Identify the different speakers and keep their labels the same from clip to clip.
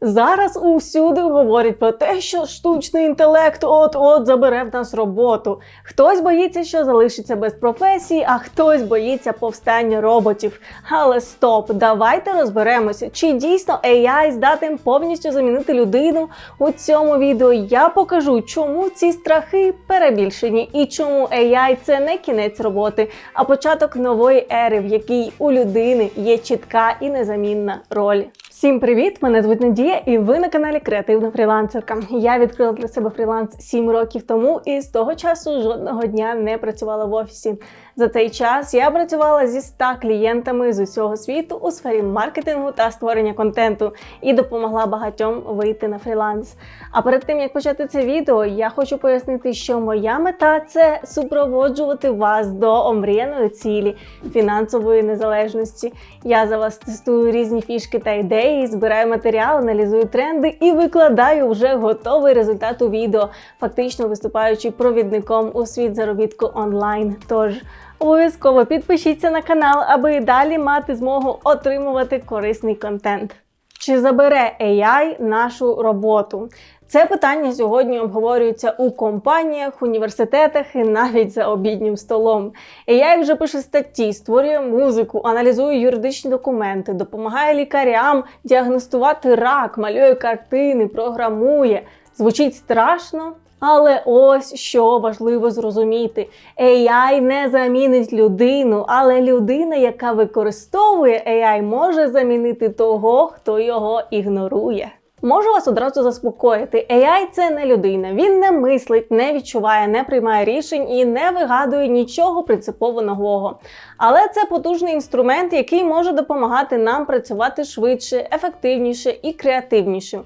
Speaker 1: Зараз усюди говорять про те, що штучний інтелект от-от забере в нас роботу. Хтось боїться, що залишиться без професії, а хтось боїться повстання роботів. Але стоп, давайте розберемося, чи дійсно AI здатен повністю замінити людину. У цьому відео я покажу, чому ці страхи перебільшені і чому AI це не кінець роботи, а початок нової ери, в якій у людини є чітка і незамінна роль. Всім привіт! Мене звуть Надія, і ви на каналі Креативна фрілансерка. Я відкрила для себе фріланс 7 років тому, і з того часу жодного дня не працювала в офісі. За цей час я працювала зі 100 клієнтами з усього світу у сфері маркетингу та створення контенту і допомогла багатьом вийти на фріланс. А перед тим як почати це відео, я хочу пояснити, що моя мета це супроводжувати вас до омріяної цілі фінансової незалежності. Я за вас тестую різні фішки та ідеї, збираю матеріал, аналізую тренди і викладаю вже готовий результат у відео, фактично виступаючи провідником у світ заробітку онлайн. Тож обов'язково підпишіться на канал, аби і далі мати змогу отримувати корисний контент. Чи забере AI нашу роботу? Це питання сьогодні обговорюється у компаніях, університетах і навіть за обіднім столом. AI вже пише статті, створює музику, аналізує юридичні документи, допомагає лікарям діагностувати рак, малює картини, програмує. Звучить страшно, але ось що важливо зрозуміти: AI не замінить людину, але людина, яка використовує AI, може замінити того, хто його ігнорує. Можу вас одразу заспокоїти. AI – це не людина. Він не мислить, не відчуває, не приймає рішень і не вигадує нічого принципово нового. Але це потужний інструмент, який може допомагати нам працювати швидше, ефективніше і креативніше.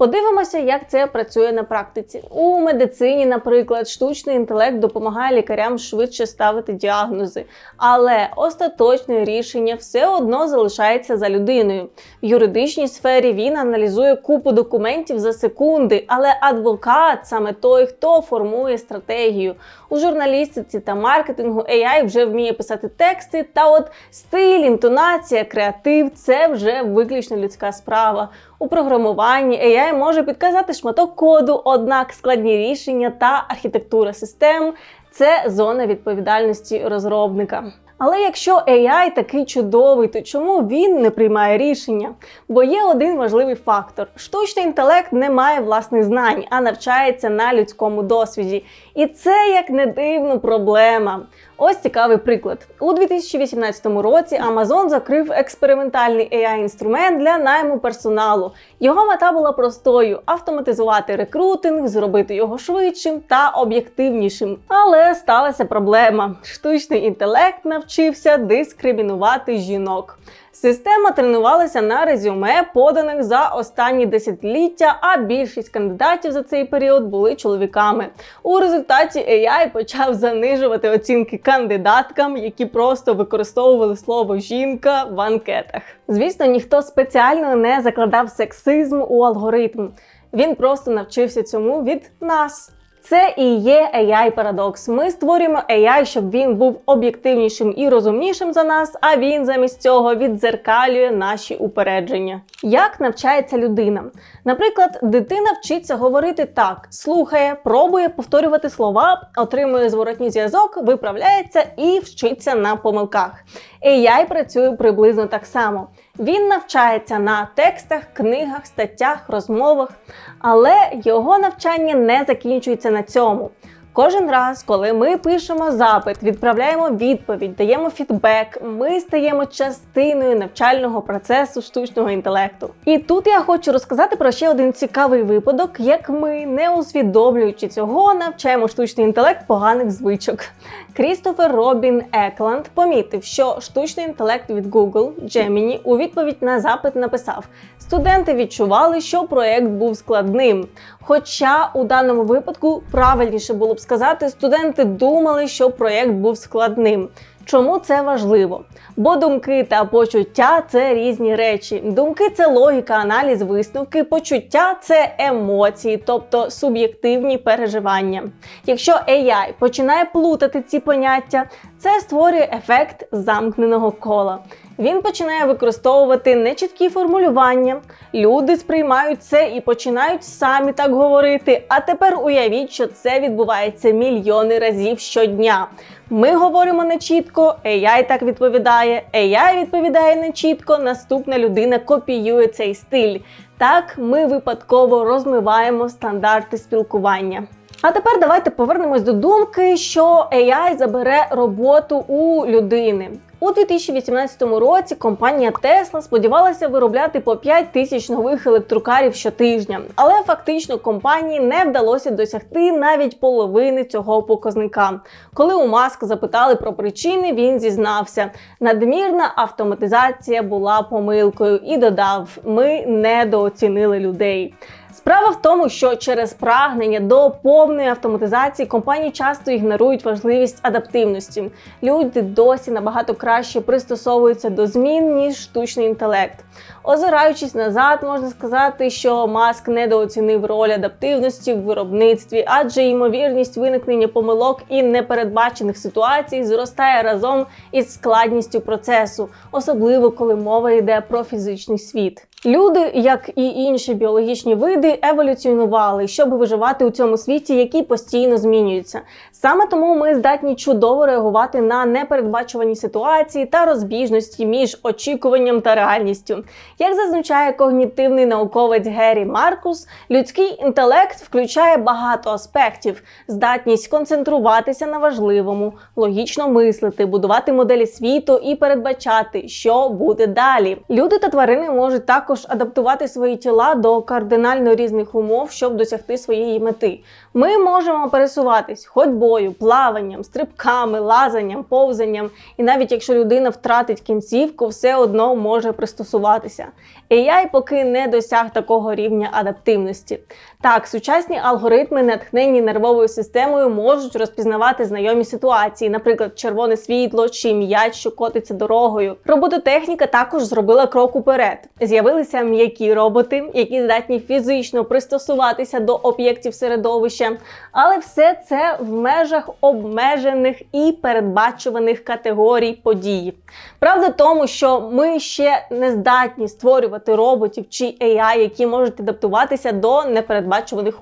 Speaker 1: Подивимося, як це працює на практиці. У медицині, наприклад, штучний інтелект допомагає лікарям швидше ставити діагнози, але остаточне рішення все одно залишається за людиною. В юридичній сфері він аналізує купу документів за секунди, але адвокат саме той, хто формує стратегію. У журналістиці та маркетингу AI вже вміє писати тексти, та от стиль, інтонація, креатив це вже виключно людська справа. У програмуванні AI може підказати шматок коду, однак складні рішення та архітектура систем це зона відповідальності розробника. Але якщо AI такий чудовий, то чому він не приймає рішення? Бо є один важливий фактор: штучний інтелект не має власних знань, а навчається на людському досвіді. І це, як не дивно, проблема. Ось цікавий приклад. У 2018 році Amazon закрив експериментальний AI-інструмент для найму персоналу. Його мета була простою: автоматизувати рекрутинг, зробити його швидшим та об'єктивнішим. Але сталася проблема: штучний інтелект навчився дискримінувати жінок. Система тренувалася на резюме, поданих за останні десятиліття, а більшість кандидатів за цей період були чоловіками. У результаті AI почав занижувати оцінки кандидаткам, які просто використовували слово жінка в анкетах. Звісно, ніхто спеціально не закладав сексизм у алгоритм. Він просто навчився цьому від нас. Це і є AI парадокс. Ми створюємо AI, щоб він був об'єктивнішим і розумнішим за нас, а він замість цього віддзеркалює наші упередження. Як навчається людина? Наприклад, дитина вчиться говорити так, слухає, пробує повторювати слова, отримує зворотній зв'язок, виправляється і вчиться на помилках. AI працює приблизно так само. Він навчається на текстах, книгах, статтях, розмовах, але його навчання не закінчується на цьому. Кожен раз, коли ми пишемо запит, відправляємо відповідь, даємо фідбек, ми стаємо частиною навчального процесу штучного інтелекту. І тут я хочу розказати про ще один цікавий випадок, як ми, не усвідомлюючи цього, навчаємо штучний інтелект поганих звичок. Крістофер Робін Екланд помітив, що штучний інтелект від Google Gemini у відповідь на запит написав: студенти відчували, що проект був складним. Хоча у даному випадку правильніше було б сказати, студенти думали, що проєкт був складним. Чому це важливо? Бо думки та почуття це різні речі. Думки це логіка, аналіз, висновки, почуття це емоції, тобто суб'єктивні переживання. Якщо AI починає плутати ці поняття, це створює ефект замкненого кола. Він починає використовувати нечіткі формулювання. Люди сприймають це і починають самі так говорити. А тепер уявіть, що це відбувається мільйони разів щодня. Ми говоримо нечітко, AI так відповідає, AI відповідає нечітко, наступна людина копіює цей стиль. Так ми випадково розмиваємо стандарти спілкування. А тепер давайте повернемось до думки, що AI забере роботу у людини. У 2018 році компанія Tesla сподівалася виробляти по 5 тисяч нових електрокарів щотижня, але фактично компанії не вдалося досягти навіть половини цього показника. Коли у Маск запитали про причини, він зізнався: надмірна автоматизація була помилкою і додав: ми недооцінили людей. Справа в тому, що через прагнення до повної автоматизації компанії часто ігнорують важливість адаптивності. Люди досі набагато краще пристосовуються до змін ніж штучний інтелект. Озираючись назад, можна сказати, що Маск недооцінив роль адаптивності в виробництві, адже ймовірність виникнення помилок і непередбачених ситуацій зростає разом із складністю процесу, особливо коли мова йде про фізичний світ. Люди, як і інші біологічні види, еволюціонували, щоб виживати у цьому світі, який постійно змінюється. Саме тому ми здатні чудово реагувати на непередбачувані ситуації та розбіжності між очікуванням та реальністю. Як зазначає когнітивний науковець Геррі Маркус, людський інтелект включає багато аспектів: здатність концентруватися на важливому, логічно мислити, будувати моделі світу і передбачати, що буде далі. Люди та тварини можуть також адаптувати свої тіла до кардинально різних умов, щоб досягти своєї мети. Ми можемо пересуватись ходьбою, плаванням, стрибками, лазанням, повзанням, і навіть якщо людина втратить кінцівку, все одно може пристосуватися. AI поки не досяг такого рівня адаптивності. Так, сучасні алгоритми, натхнені нервовою системою, можуть розпізнавати знайомі ситуації, наприклад, червоне світло чи м'яч, що котиться дорогою. Робототехніка також зробила крок уперед. З'явилися м'які роботи, які здатні фізично пристосуватися до об'єктів середовища, але все це в межах обмежених і передбачуваних категорій подій. Правда в тому, що ми ще не здатні створювати роботів чи AI, які можуть адаптуватися до непередбачуваних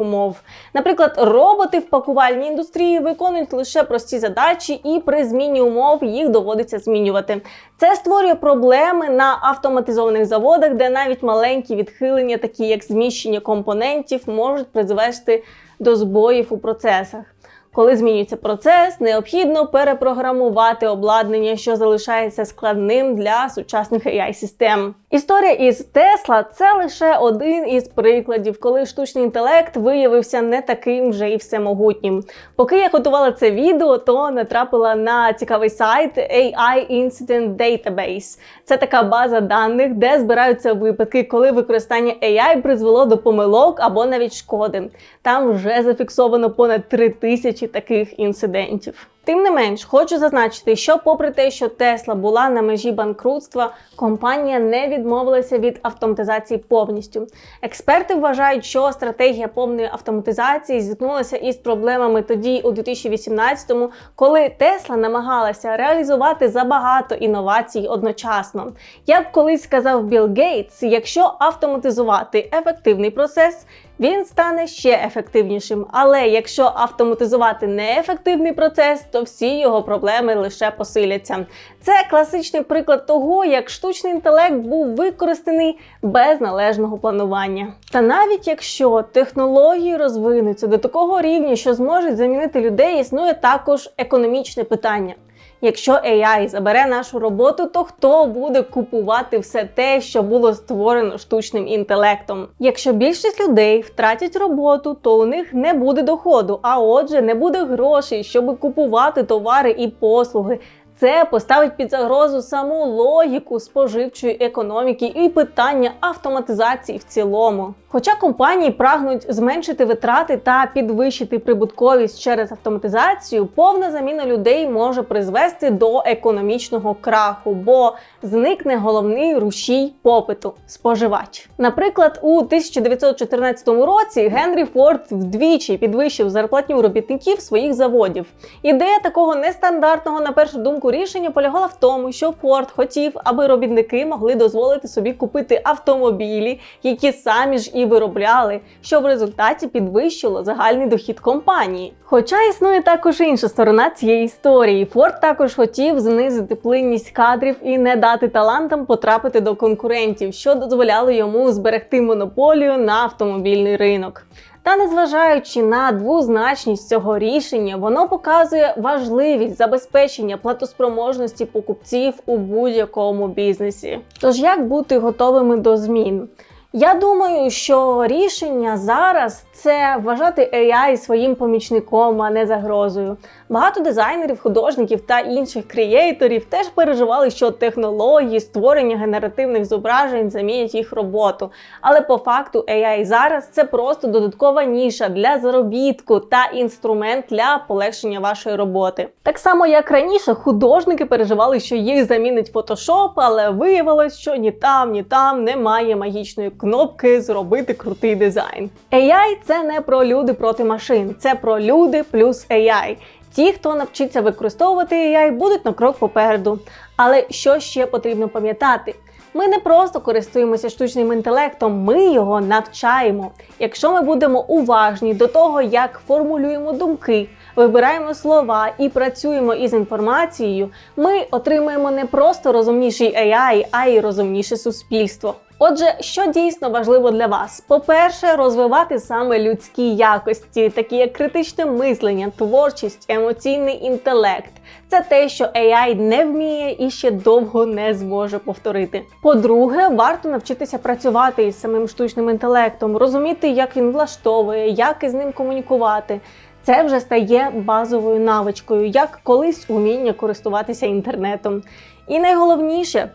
Speaker 1: умов. Наприклад, роботи в пакувальній індустрії виконують лише прості задачі, і при зміні умов їх доводиться змінювати. Це створює проблеми на автоматизованих заводах, де навіть маленькі відхилення, такі як зміщення компонентів, можуть призвести до збоїв у процесах. Коли змінюється процес, необхідно перепрограмувати обладнання, що залишається складним для сучасних AI-систем. Історія із Тесла це лише один із прикладів, коли штучний інтелект виявився не таким вже і всемогутнім. Поки я готувала це відео, то натрапила на цікавий сайт AI Incident Database. Це така база даних, де збираються випадки, коли використання AI призвело до помилок або навіть шкоди. Там вже зафіксовано понад 3000 таких інцидентів. Тим не менш, хочу зазначити, що, попри те, що Тесла була на межі банкрутства, компанія не відмовилася від автоматизації повністю. Експерти вважають, що стратегія повної автоматизації зіткнулася із проблемами тоді, у 2018-му, коли Тесла намагалася реалізувати забагато інновацій одночасно. Як колись сказав Білл Гейтс, якщо автоматизувати ефективний процес. Він стане ще ефективнішим, але якщо автоматизувати неефективний процес, то всі його проблеми лише посиляться. Це класичний приклад того, як штучний інтелект був використаний без належного планування. Та навіть якщо технології розвинуться до такого рівня, що зможуть замінити людей, існує також економічне питання. Якщо AI забере нашу роботу, то хто буде купувати все те, що було створено штучним інтелектом? Якщо більшість людей втратять роботу, то у них не буде доходу, а отже, не буде грошей, щоб купувати товари і послуги. Це поставить під загрозу саму логіку споживчої економіки і питання автоматизації в цілому. Хоча компанії прагнуть зменшити витрати та підвищити прибутковість через автоматизацію, повна заміна людей може призвести до економічного краху, бо зникне головний рушій попиту споживач. Наприклад, у 1914 році Генрі Форд вдвічі підвищив зарплатню робітників своїх заводів. Ідея такого нестандартного, на першу думку, початку рішення полягало в тому, що Ford хотів, аби робітники могли дозволити собі купити автомобілі, які самі ж і виробляли, що в результаті підвищило загальний дохід компанії. Хоча існує також інша сторона цієї історії. Ford також хотів знизити плинність кадрів і не дати талантам потрапити до конкурентів, що дозволяло йому зберегти монополію на автомобільний ринок. Та незважаючи на двозначність цього рішення, воно показує важливість забезпечення платоспроможності покупців у будь-якому бізнесі. Тож як бути готовими до змін? Я думаю, що рішення зараз це вважати AI своїм помічником, а не загрозою. Багато дизайнерів, художників та інших креаторів теж переживали, що технології створення генеративних зображень замінять їх роботу. Але по факту AI зараз це просто додаткова ніша для заробітку та інструмент для полегшення вашої роботи. Так само, як раніше, художники переживали, що їх замінить Photoshop, але виявилось, що ні там, ні там немає магічної кнопки зробити крутий дизайн. AI – це не про люди проти машин, це про люди плюс AI. Ті, хто навчиться використовувати AI, будуть на крок попереду. Але що ще потрібно пам'ятати? Ми не просто користуємося штучним інтелектом, ми його навчаємо. Якщо ми будемо уважні до того, як формулюємо думки, вибираємо слова і працюємо із інформацією, ми отримаємо не просто розумніший AI, а й розумніше суспільство. Отже, що дійсно важливо для вас? По-перше, розвивати саме людські якості, такі як критичне мислення, творчість, емоційний інтелект. Це те, що AI не вміє і ще довго не зможе повторити. По-друге, варто навчитися працювати із самим штучним інтелектом, розуміти, як він влаштовує, як із ним комунікувати. Це вже стає базовою навичкою, як колись уміння користуватися інтернетом. І найголовніше.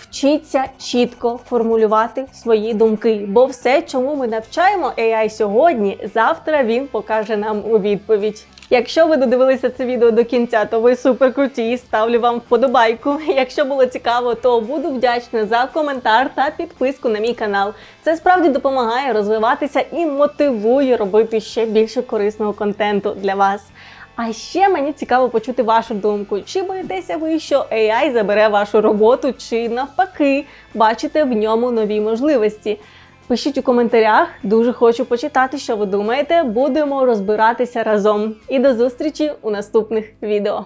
Speaker 1: Вчіться чітко формулювати свої думки, бо все, чому ми навчаємо AI сьогодні, завтра він покаже нам у відповідь. Якщо ви додивилися це відео до кінця, то ви супер круті. Ставлю вам вподобайку. Якщо було цікаво, то буду вдячна за коментар та підписку на мій канал. Це справді допомагає розвиватися і мотивує робити ще більше корисного контенту для вас. А ще мені цікаво почути вашу думку. Чи боїтеся ви, що AI забере вашу роботу, чи навпаки бачите в ньому нові можливості? Пишіть у коментарях, дуже хочу почитати, що ви думаєте. Будемо розбиратися разом. І до зустрічі у наступних відео.